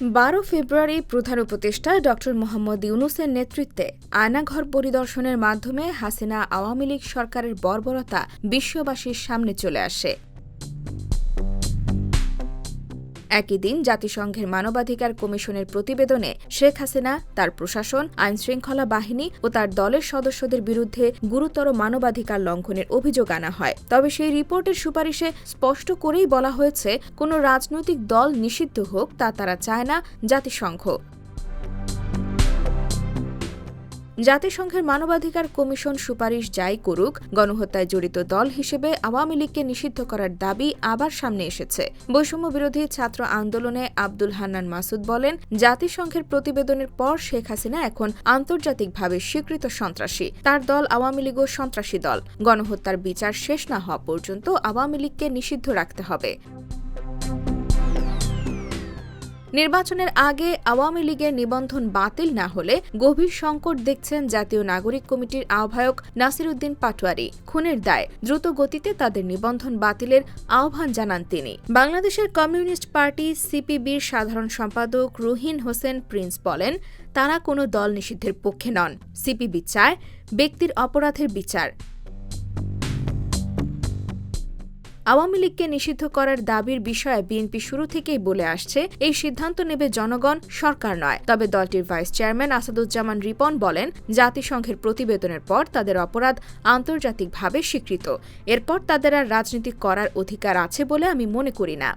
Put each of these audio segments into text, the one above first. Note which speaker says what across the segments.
Speaker 1: বারো ফেব্রুয়ারি প্রধান উপদেষ্টা ড মোহাম্মদ ইউনুসের নেতৃত্বে আয়নাঘর পরিদর্শনের মাধ্যমে হাসিনা আওয়ামী লীগ সরকারের বর্বরতা বিশ্ববাসীর সামনে চলে আসে। একই দিন জাতিসংঘের মানবাধিকার কমিশনের প্রতিবেদনে শেখ হাসিনা, তার প্রশাসন, আইনশৃঙ্খলা বাহিনী ও তার দলের সদস্যদের বিরুদ্ধে গুরুতর মানবাধিকার লঙ্ঘনের অভিযোগ আনা হয়। তবে সেই রিপোর্টের সুপারিশে স্পষ্ট করেই বলা হয়েছে, কোনো রাজনৈতিক দল নিষিদ্ধ হোক তা তারা চায় না জাতিসংঘ। জাতিসংঘের মানবাধিকার কমিশন সুপারিশ যাই করুক, গণহত্যায় জড়িত দল হিসেবে আওয়ামী লীগকে নিষিদ্ধ করার দাবি আবার সামনে এসেছে। বৈষম্য বিরোধী ছাত্র আন্দোলনে আব্দুল হান্নান মাসুদ বলেন, জাতিসংঘের প্রতিবেদনের পর শেখ হাসিনা এখন আন্তর্জাতিকভাবে স্বীকৃত সন্ত্রাসী। তার দল আওয়ামী লীগও সন্ত্রাসী দল। গণহত্যার বিচার শেষ না হওয়া পর্যন্ত আওয়ামী লীগকে নিষিদ্ধ রাখতে হবে। নির্বাচনের আগে আওয়ামী লীগের নিবন্ধন বাতিল না হলে গভীর সংকট দেখছেন জাতীয় নাগরিক কমিটির আহ্বায়ক নাসির উদ্দিন পাটোয়ারি। খুনের দায়, দ্রুত গতিতে তাদের নিবন্ধন বাতিলের আহ্বান জানান তিনি। বাংলাদেশের কমিউনিস্ট পার্টি সিপিবির সাধারণ সম্পাদক রুহিন হোসেন প্রিন্স বলেন, তারা কোনো দল নিষিদ্ধের পক্ষে নন। সিপিবি চায় ব্যক্তির অপরাধের বিচার। আওয়ামী লীগকে নিষিদ্ধ করার দাবির বিষয়ে বিএনপি শুরু থেকেই বলে আসছে, এই সিদ্ধান্ত নেবে জনগণ, সরকার নয়। তবে দলটির ভাইস চেয়ারম্যান আসাদুজ্জামান রিপন বলেন, জাতিসংঘের প্রতিবেদনের পর তাদের অপরাধ আন্তর্জাতিকভাবে স্বীকৃত। এরপর তাদের আর রাজনীতি করার অধিকার আছে বলে আমি মনে করি না।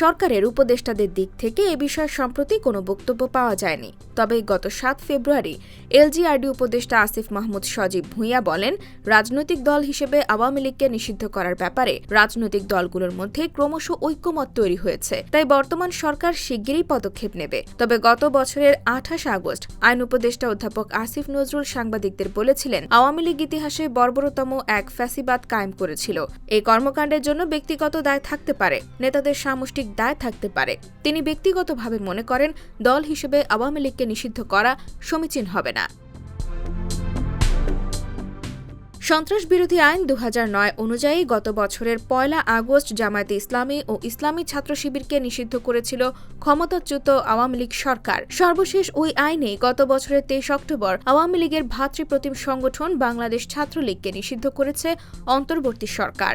Speaker 1: সরকারের উপদেষ্টাদের দিক থেকে এ বিষয়ে সম্প্রতি কোনো বক্তব্য পাওয়া যায়নি। তবে গত সাত ফেব্রুয়ারি এলজিআরডি উপদেষ্টা আসিফ মাহমুদ সজীব ভূঁইয়া বলেন, রাজনৈতিক দল হিসেবে আওয়ামী লীগকে নিষিদ্ধ করার ব্যাপারে রাজনৈতিক দলগুলোর মধ্যে ক্রমশ ঐক্যমত তৈরি হয়েছে। তাই বর্তমান সরকার শিগগিরই পদক্ষেপ নেবে। তবে গত বছরের আঠাশ আগস্ট আইন উপদেষ্টা অধ্যাপক আসিফ নজরুল সাংবাদিকদের বলেছিলেন, আওয়ামী লীগ ইতিহাসে বর্বরতম এক ফ্যাসিবাদ কায়েম করেছিল। এই কর্মকাণ্ডের জন্য ব্যক্তিগত দায় থাকতে পারে। নেতাদের সামষ্টিক রাজনৈতিক দায় থাকতে পারে। তিনি ব্যক্তিগতভাবে মনে করেন, দল হিসেবে আওয়ামী লীগকে নিষিদ্ধ করা সমীচীন হবে না। সন্ত্রাস বিরোধী আইন দু হাজার নয় অনুযায়ী গত বছরের পয়লা আগস্ট জামায়াতে ইসলামী ও ইসলামী ছাত্র শিবিরকে নিষিদ্ধ করেছিল ক্ষমতাচ্যুত আওয়ামী লীগ সরকার। সর্বশেষ ওই আইনে গত বছরের তেইশ অক্টোবর আওয়ামী লীগের ভাতৃপ্রতিম সংগঠন বাংলাদেশ ছাত্রলীগকে নিষিদ্ধ করেছে অন্তর্বর্তী সরকার।